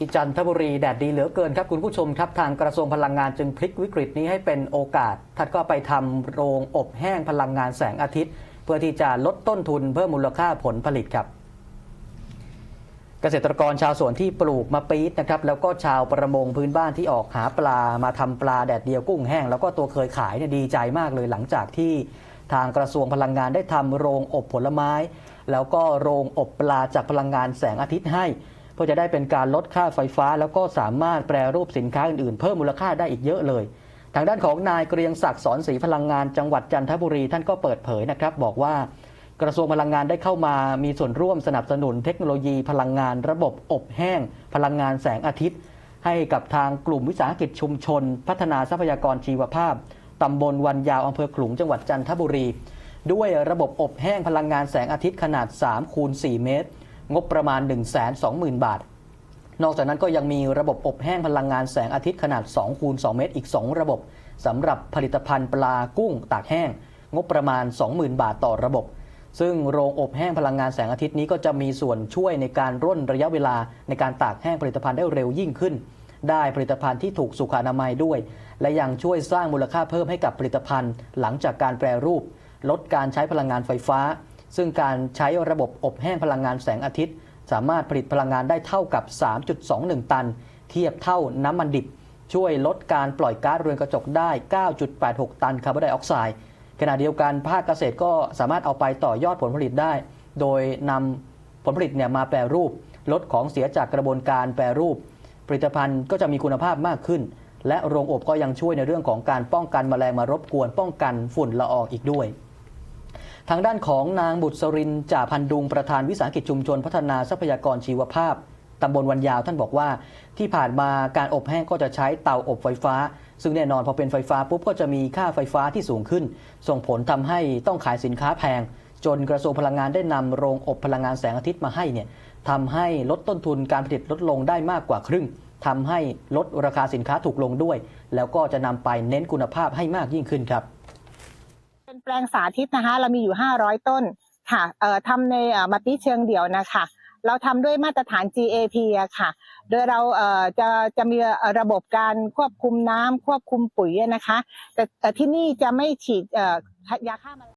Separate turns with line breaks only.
ที่จันทบุรีแดดดีเหลือเกินครับคุณผู้ชมครับทางกระทรวงพลังงานจึงพลิกวิกฤตนี้ให้เป็นโอกาสท่านก็ไปทำโรงอบแห้งพลังงานแสงอาทิตย์ เพื่อที่จะลดต้นทุนเพิ่มมูลค่าผลผลิตครับ เกษตรกรชาวสวนที่ปลูกมะปี๊ดนะครับแล้วก็ชาวประมงพื้นบ้านที่ออกหาปลามาทำปลาแดดเดียวกุ้งแห้ง แล้วก็ตัวเคยขายเนี่ยดีใจมากเลยหลังจากที่ทางกระทรวงพลังงานได้ทำโรงอบผลไม้ แล้วก็โรงอบปลาจากพลังงานแสงอาทิตย์ให้ พื่อจะได้เป็นการลดค่าไฟฟ้า แล้วก็สามารถแปรรูปสินค้าอื่นๆ เพิ่มมูลค่าได้อีกเยอะเลย ทางด้านของนายเกรียงศักดิ์สอนศรีพลังงานจังหวัดจันทบุรีท่านก็เปิดเผยนะครับ บอกว่ากระทรวงพลังงานได้เข้ามามีส่วนร่วมสนับสนุนเทคโนโลยีพลังงานระบบอบแห้ง พลังงานแสงอาทิตย์ ให้กับทางกลุ่มวิสาหกิจชุมชน พัฒนาทรัพยากรชีวภาพตำบลวันยาวอำเภอขลุงจังหวัดจันทบุรี ด้วยระบบอบแห้งพลังงานแสงอาทิตย์ขนาด3คูณ4เมตร งบประมาณ 1 2 0 0 0 0 บาท นอกจากนั้นก็ยังมีระบบอบแห้งพลังงานแสงอาทิตย์ขนาด2คูณ2เมตรอีก 2 ระบบสำหรับผลิตภัณฑ์ปลากุ้งตากแห้ง งบประมาณ 20,000 บาทต่อระบบ ซึ่งโรงอบแห้งพลังงานแสงอาทิตย์นี้ก็จะมีส่วนช่วยในการร่นระยะเวลาในการตากแห้งผลิตภัณฑ์ได้เร็วยิ่งขึ้น ได้ผลิตภัณฑ์ที่ถูกสุขอนามัยด้วย และยังช่วยสร้างมูลค่าเพิ่มให้กับผลิตภัณฑ์ หลังจากการแปรรูป ลดการใช้พลังงานไฟฟ้า ซึ่งการใช้ระบบอบแห้งพลังงานแสงอาทิตย์ สามารถผลิตพลังงานได้เท่ากับ 3.21 ตัน เทียบเท่าน้ำมันดิบ ช่วยลดการปล่อยก๊าซเรือนกระจกได้ 9.86 ตันคาร์บอนไดออกไซด์ขณะเดียวกันภาคเกษตรก็สามารถเอาไปต่อยอดผลผลิตได้ โดยนำผลผลิตเนี่ยมาแปรรูป ลดของเสียจากกระบวนการแปรรูป ผลิตภัณฑ์ก็จะมีคุณภาพมากขึ้น และโรงอบก็ยังช่วยในเรื่องของการป้องกันแมลงมารบกวน ป้องกันฝุ่นละอองอีกด้วย ทางด้านของนางบุตรสรินจ่าพันดุงประธานวิสาหกิจชุมชน พัฒนาทรัพยากรชีวภาพตำบลวันยาวท่านบอกว่าที่ผ่านมาการอบแห้งก็จะใช้เตาอบไฟฟ้า ซึ่งแน่นอนพอเป็นไฟฟ้าปุ๊บก็จะมีค่าไฟฟ้าที่สูงขึ้น ส่งผลทำให้ต้องขายสินค้าแพง จนกระทรวงพลังงานได้นำโรงอบพลังงานแสงอาทิตย์มาให้เนี่ยทำให้ลดต้นทุนการผลิตลดลงได้มากกว่าครึ่งทำให้ลดราคาสินค้าถูกลงด้วย แล้วก็จะนำไปเน้นคุณภาพให้มากยิ่งขึ้นครับ
แปลงสาธิตนะคะ เรามีอยู่ 500 ต้นค่ะเอ่อทำในมัติเชิงเดี่ยวนะคะ เราทำด้วยมาตรฐาน GAP อะค่ะ โดยเราเอ่อจะจะมีระบบการควบคุมน้ำควบคุมปุ๋ยนะคะ แต่แต่ที่นี่จะไม่ฉีดเอ่อยาฆ่าแมลง